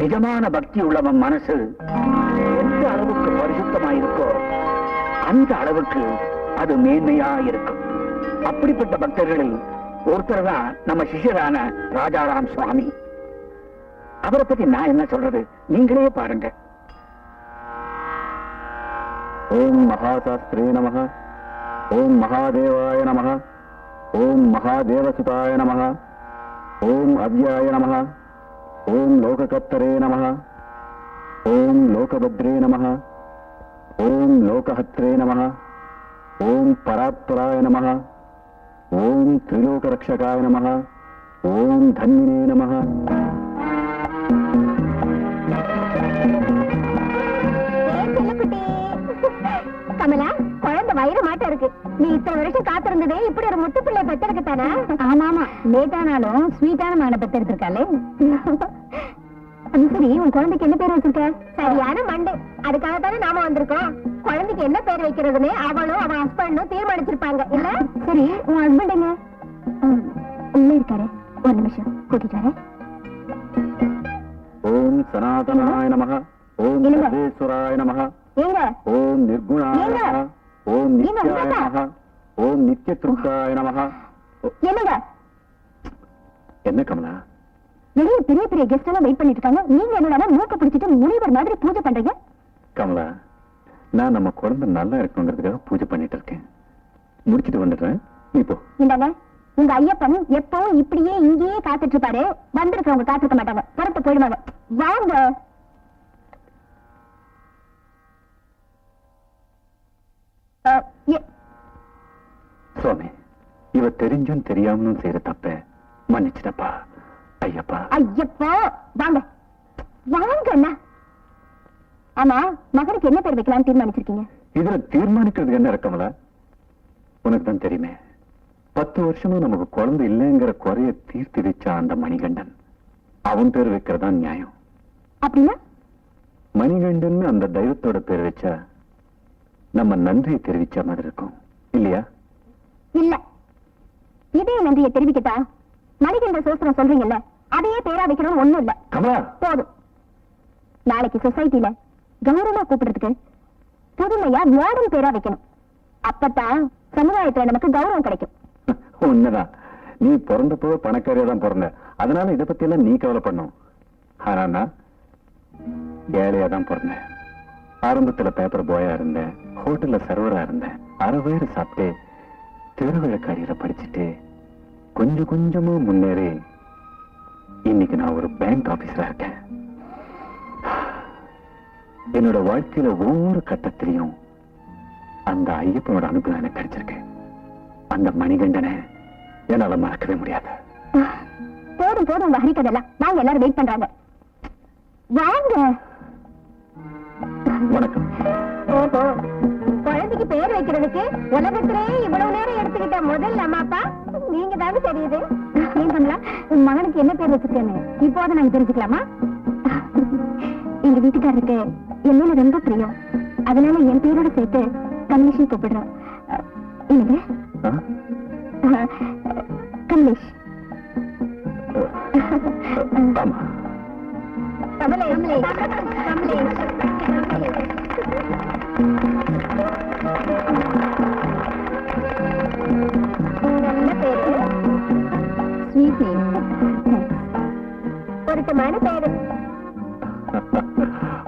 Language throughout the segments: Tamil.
நிஜமான பக்தி உள்ளவன் மனசு எந்த அளவுக்கு பரிசுத்தமாயிருக்கோ அந்த அளவுக்கு அது மேன்மையா இருக்கும் அப்படிப்பட்ட பக்தர்களில் ஒருத்தர் தான் நம்ம சிஷ்யரான ராஜாராம் சுவாமி. அவரை பத்தி நான் என்ன சொல்றது? நீங்களே பாருங்க. ஓம் மகாசாஸ்திரே நம ஓம் மகாதேவாய நம ஓம் மகாதேவசுதாய நம ஓம் அவ்யாய நம ஓம் லோககர்த்தரே நம ஓம் லோகபத்ரே நம ஓம் லோகஹத்ரே நம ஓம் பராத்பராய நம ஓம் திரிலோகரக்ஷகாய நம ஓம் தன்வினே நம கமலா குழந்தை வயிறு மாட்டம் இருக்கு. நீ இத்தனை வருஷம் காத்திருந்ததே இப்படி ஒரு முத்து பிள்ளை பெத்தெடுக்கத்தானே ஆமா ஆமா லேட்டானாலும் ஸ்வீட்டான மகனை பெத்தெடுத்திருக்காளே அது சரி உன் குழந்தைக்கு என்ன பேர் வச்சிருக்க? சரியான மண்டு. அதுக்காக தானே நாம வந்திருக்கோம். குழந்தைக்கு என்ன பேர் வைக்கிறதுன்னு அவளும் அவன் ஹஸ்பண்டும் தீர்மானிச்சிருப்பாங்க. இல்ல? சரி உன் ஹஸ்பண்ட் எங்க? உள்ள இருக்காரு. ஒரு நிமிஷம் கூட்டிட்டு வரேன். ஓம் சனாதனாய நம ஓம். சர்வேஸ்வராய நம ஏங்க? ஓம் நிர்குணாய ஏங்க? நம ஓம் நித்யாய உண்மைதான். நம ஓம் நித்யத்ருப்தாய நம என்னங்க? என்ன கமலா? வெளிய பெரிய பெரிய கெஸ்ட் எல்லாம் வெயிட் பண்ணிட்டு இருக்காங்க. நீங்க என்னடா மூக்க பிடிச்சிட்டு முனிவர் மாதிரி பூஜை பண்றீங்க? கமலா நான் நம்ம குழந்தை நல்லா இருக்கணுங்கிறதுக்காக பூஜை பண்ணிட்டு இருக்கேன். முடிச்சிட்டு வந்துடுறேன். நீ போ. இந்தாங்க உங்க ஐயப்பன் எப்பவும் இப்படியே இங்கேயே காத்துட்டு இருப்பாரு. வந்திருக்கவங்க காத்திருக்க மாட்டாங்க. புறத்து போயிடுவாங்க. வாங்க. சுவாமி இவ தெரிஞ்சும் தெரியாமலும் செய்யற தப்ப மன்னிச்சிடப்பா ஐயப்பா. ஐயப்பா வாங்க. வாங்க அண்ணா. ஆமா மகனுக்கு என்ன பேர் வைக்கலாம்னு தீர்மானிச்சிருக்கீங்க? இதுல தீர்மானிக்கிறதுக்கு என்ன இருக்கு கமலா உனக்கு தான் தெரியுமே. பத்து வருஷமா நமக்கு குழந்தை இல்லைங்கிற குறைய தீர்த்து வச்ச அந்த மணிகண்டன் அவன் பேர் வைக்கிறதா நியாயம். அப்படின்னா? மணிகண்டன் அந்த தெய்வத்தோட பேர் வச்சா நம்ம நன்றியை தெரிவிச்ச மாதிரி இருக்கும். இல்லையா? இல்ல. இதே நன்றியை தெரிவிக்கட்டா? மணிகண்ட சோஸ்திரம் சொல்றீங்கல்ல? அதையே பேரா வைக்கணும்னு ஒண்ணும் இல்ல. கமலா போதும். நாளைக்கு சொசைட்டில கௌரவமா கூப்பிடுறதுக்கு புதுமையா மாடர்ன் பேரா வைக்கணும். அப்பதான் சமுதாயத்துல நமக்கு கௌரவம் கிடைக்கும். உண்மைதான். நீ பிறந்தப்போ பணக்காரியா தான் பிறந்த. அதனால இத பத்தி எல்லாம் நீ கவலைப்படணும். ஆனா நான் ஏழையா தான் பிறந்தேன் ஆரம்பத்துல பேப்பர் பாயா இருந்தேன். ஹோட்டல்ல சர்வரா இருந்தேன். அரை வயிறு சாப்பிட்டு திருவிழக்காரியில படிச்சுட்டு கொஞ்சம் கொஞ்சமா முன்னேறி இன்னைக்கு நான் ஒரு பேங்க் ஆபீசரா இருக்கேன். என்னோட வாழ்க்கையில ஒவ்வொரு கட்டத்திலையும் அந்த ஐயப்பனோட அனுபவம் எனக்கு கிடைச்சிருக்கு. அந்த மணிகண்டனை என்னால மறக்கவே முடியாது. போதும் போதும் உங்க ஹரிக்கதெல்லாம் வாங்க எல்லாரும் வெயிட் பண்றாங்க. வாங்க. வணக்கம். ஓஹோ குழந்தைக்கு பேர் வைக்கிறதுக்கு உலகத்திலே இவ்வளவு நேரம் எடுத்துக்கிட்ட முதல் அம்மா அப்பா? நீங்க தானே தெரியுது. பண்ணலாம் உன் மகனுக்கு என்ன பேர் வச்சிருக்கேன்னு? இப்போது நாங்க தெரிஞ்சுக்கலாமா? எங்க வீட்டுக்காரருக்கு என் மேல ரொம்ப பிரியம். அதனால என் பேரோட சேர்த்து கமலேஷன் கூப்பிடுறோம். என்னங்க கமலேஷ். ஆமா. கமலேஷ். கமலேஷ். பொருத்தமான பேரு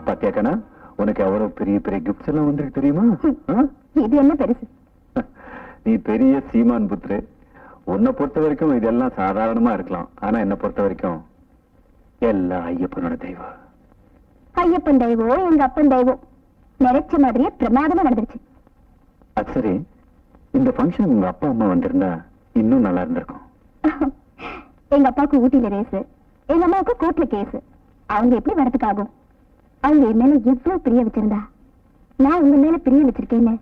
பாத்தியா கண்ணா உனக்கு எவ்வளவு பெரிய பெரிய கிஃப்ட்ஸ் எல்லாம் வந்திருக்கு தெரியுமா? ஆ? இது என்ன பெருசு? நீ பெரிய சீமான் புத்ரு உன்னை பொறுத்த வரைக்கும் இதெல்லாம் சாதாரணமா இருக்கலாம். ஆனா என்ன பொறுத்த வரைக்கும் எல்லாம் ஐயப்பனோட தெய்வம். ஐயப்பன் தெய்வம் எங்க அப்பன் தெய்வம் நினைச்ச மாதிரியே பிரமாதமா நடந்துருச்சு. அது சரி. இந்த ஃபங்க்ஷன் உங்க அப்பா அம்மா வந்திருந்தா இன்னும் நல்லா இருந்திருக்கும். எங்க அப்பாவுக்கு ஊட்டியில ரேஸ் எங்க அம்மாவுக்கு கோர்ட்ல கேஸ். அவங்க எப்படி வரதுக்கு ஆகும்? அவங்க என் மேல எவ்வளவு பிரிய வச்சிருந்தா? நான் உங்க மேல பிரிய வச்சிருக்கேன்னு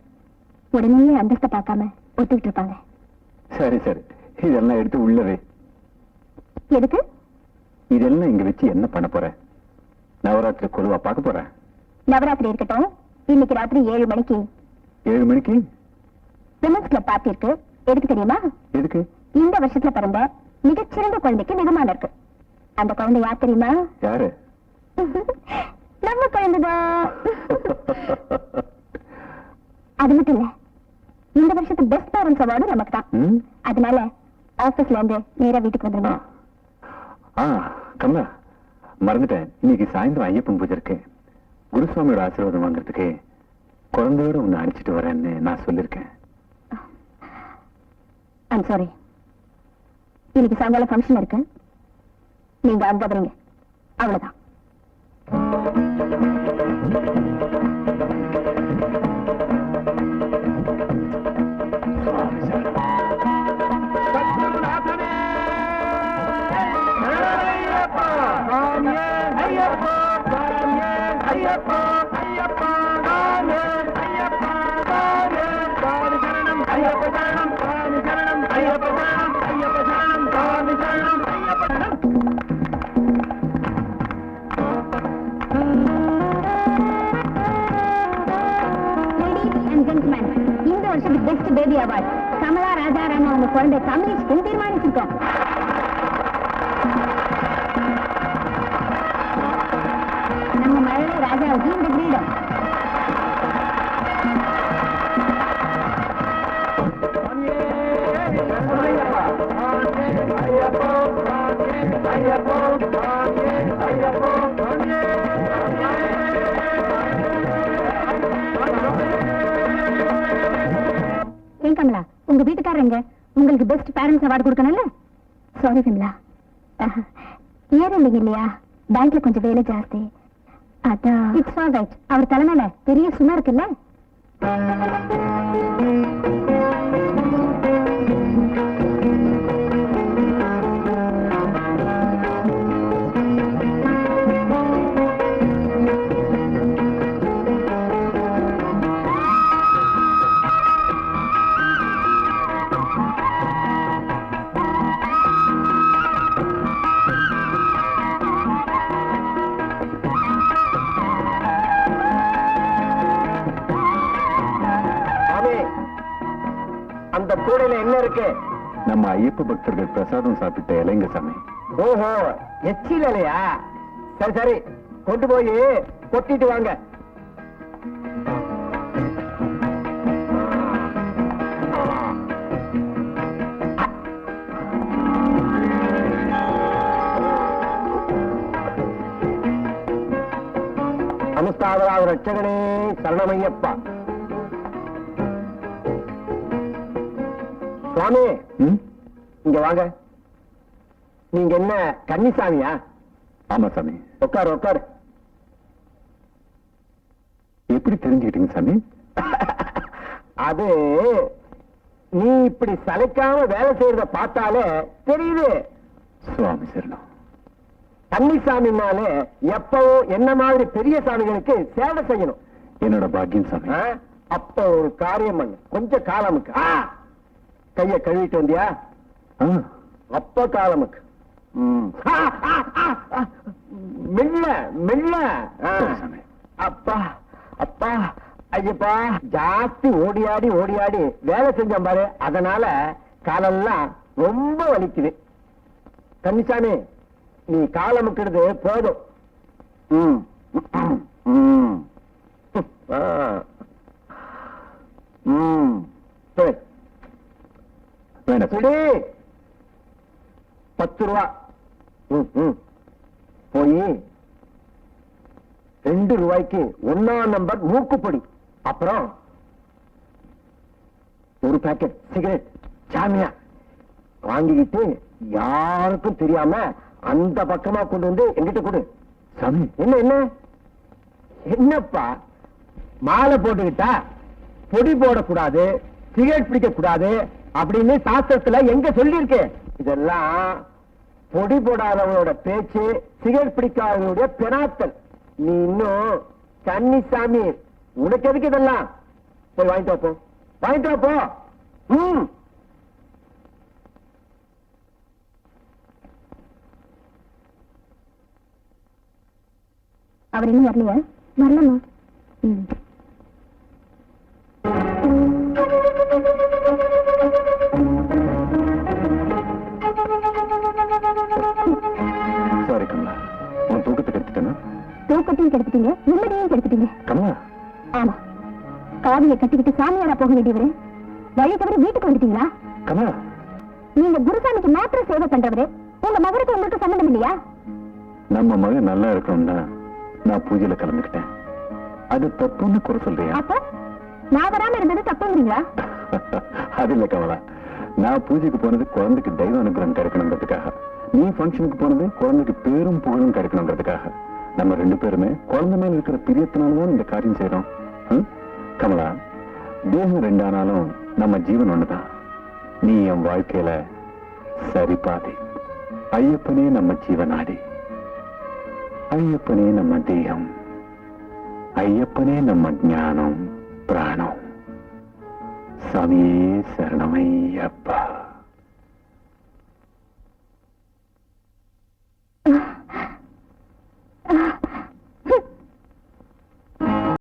உடனே அந்தஸ்த பார்க்காம ஒத்துக்கிட்டு இருப்பாங்க. சரி சரி. இதெல்லாம் எடுத்து உள்ளவே எதுக்கு? இதெல்லாம் இங்க வச்சு என்ன பண்ண போற? நவராத்திரி கொலுவா பார்க்க போற? நவராத்திரி இருக்கட்டும். இன்னைக்கு ராத்திரி ஏழு மணிக்கு. ஏழு மணிக்கு? விமன்ஸ் கிளப் பார்ட்டி இருக்கு. எதுக்கு தெரியுமா? எதுக்கு? இந்த வருஷத்துல பிறந்த மிகச்சிறந்த குழந்தைக்கு நிகமான இருக்கு. அந்த குழந்தை யார் தெரியுமா? யாரு? நம்ம குழந்தைதான். அது மட்டும் இல்ல இந்த வருஷத்து பெஸ்ட் பேரண்ட்ஸ் அவார்டு நமக்கு தான்? அதனால ஆபீஸ்ல இருந்து நேரா வீட்டுக்கு. வந்துருங்க. ஆ கமலா மறந்துட்டேன். இன்னைக்கு சாயந்தரம் ஐயப்பன் பூஜை இருக்கு. குருசுவாமியோட ஆசீர்வாதம் வாங்குறதுக்கு குழந்தையோட உன்னை அடிச்சிட்டு வரேன்னு நான் சொல்லியிருக்கேன் ஐம் சாரி இன்னைக்கு சாயங்காலம் ஃபங்க்ஷன் இருக்கு. நீங்க அங்க வரீங்க. அவ்வளவுதான். குழந்தை கமலேஷ்க்கு தீர்மானிச்சிருக்கோம். நம்ம மழை ராஜாவுக்கு இந்த கிரீடம். ஏன் கமலா உங்க வீட்டுக்காரங்க உங்களுக்கு பெஸ்ட் பேரண்ட்ஸ் அவார்டு கொடுக்கணும்ல? சாரி கமலா ஏர் இல்லைங்க இல்லையா? பேங்க்ல கொஞ்சம் வேலை ஜாஸ்தி. அதான். இட்ஸ் ஆல் ரைட் அவர் தலைமையில பெரிய சும்மா இருக்குல்ல? கூடையில என்ன இருக்கு? நம்ம ஐயப்ப பக்தர்கள் பிரசாதம் சாப்பிட்ட இலைங்க சாமி. ஓஹோ எச்சில் இல்லையா சரி சரி கொண்டு போய் கொட்டிட்டு வாங்க. நமஸ்தாவராக ரட்சகனே சரணமையப்பா. சுவாமி. ம்? இங்க வாங்க. நீங்க என்ன கன்னிசாமியா? ஆமா சாமி. உட்காரு உட்காரு. எப்படி தெரிஞ்சுக்கிட்டீங்க சாமி? அது நீ இப்படி சளைக்காம வேலை செய்யறத பார்த்தாலே தெரியுது. சுவாமி சரணம் கன்னிசாமினாலே எப்பவும் என்ன மாதிரி பெரிய சாமிகளுக்கு சேவை செய்யணும். என்னோட பாக்கியம் சாமி? அப்ப ஒரு காரியம் பண்ணு. கொஞ்சம் காலமுக்கு! கைய கழுவிட்டு வந்தியா? அப்ப காலமுக்கு. மெல்ல மெல்ல. அப்பா அப்பா ஐயப்பா. ஜாஸ்தி ஓடியாடி ஓடியாடி வேலை செஞ்சேன் பாரு. அதனால காலெல்லாம் ரொம்ப வலிக்குது. கன்னிசாமி நீ காலமுக்கிறது போதும். ம். ம். சரி. சரி பத்து ரூபா. போய் ரெண்டு ரூபாய்க்கு ஒன்னாம் நம்பர் மூக்குப்பொடி. அப்புறம் ஒரு பாக்கெட் சிகரெட் சாமியா வாங்கிக்கிட்டு யாருக்கும் தெரியாம அந்த பக்கமா கொண்டு வந்து எங்கிட்ட கொடு. சாமி. என்ன என்ன? என்னப்பா? மாலை போட்டுக்கிட்டா? பொடி போடக்கூடாது சிகரெட் பிடிக்க கூடாது அப்படின்னு சாஸ்திரத்துல எங்க சொல்லியிருக்கேன் இதெல்லாம் பொடி போடாதவங்களோட பேச்சு சிகரெட் பிடிக்காதவங்களுடைய பெனாத்தல் நீ இன்னும் கன்னிசாமி உனக்கு எதுக்கு இதெல்லாம்? போய் வாங்கிட்டு வா போ. வாங்கிட்டு வா போ. ம். அவர் இன்னும் வரலையா? வரலாமா ம். சாரி கமலா உன் தூக்கத்தை கெடுத்துட்டேனா சொத்தையும் கெடுத்துட்டீங்க நிம்மதியும் கெடுத்துட்டீங்க. கமலா ஆமா. காவியை கட்டிக்கிட்டு சாமியாரா போக வேண்டியவரு. வழி தவிர வீட்டுக்கு வந்துட்டீங்களா? கமலா நீங்க குருசாமிக்கு மாத்திரம் சேவை பண்றவரு. உங்க மகனுக்கு உங்களுக்கு சம்மந்தம் இல்லையா? நம்ம மகன் நல்லா இருக்கணும்னா நான் பூஜையில கலந்துக்கிட்டேன். அது தப்புன்னு குறை சொல்றியா? அப்ப? நான் வராம இருந்தது தப்புங்கிறீங்களா? அது இல்ல கமலா. நான் பூஜைக்கு போனது குழந்தைக்கு தெய்வ அனுகிரகம் கிடைக்கணுங்கிறதுக்காக. நீ ஃபங்க்ஷனுக்கு போனது குழந்தைக்கு பேரும் புகழும் கிடைக்கணுங்கிறதுக்காக. நம்ம ரெண்டு பேருமே குழந்தை மேல இருக்கிற பிரியத்தினால்தான் இந்த காரியம் செய்யறோம் கமலா தேகம் ரெண்டானாலும் நம்ம ஜீவன் ஒண்ணுதான். நீ என் வாழ்க்கையில சரி பாதி ஐயப்பனே நம்ம ஜீவனாடி ஐயப்பனே நம்ம தேகம். ஐயப்பனே நம்ம ஞானம் பிராணம். சாமியே சரணமையப்பா.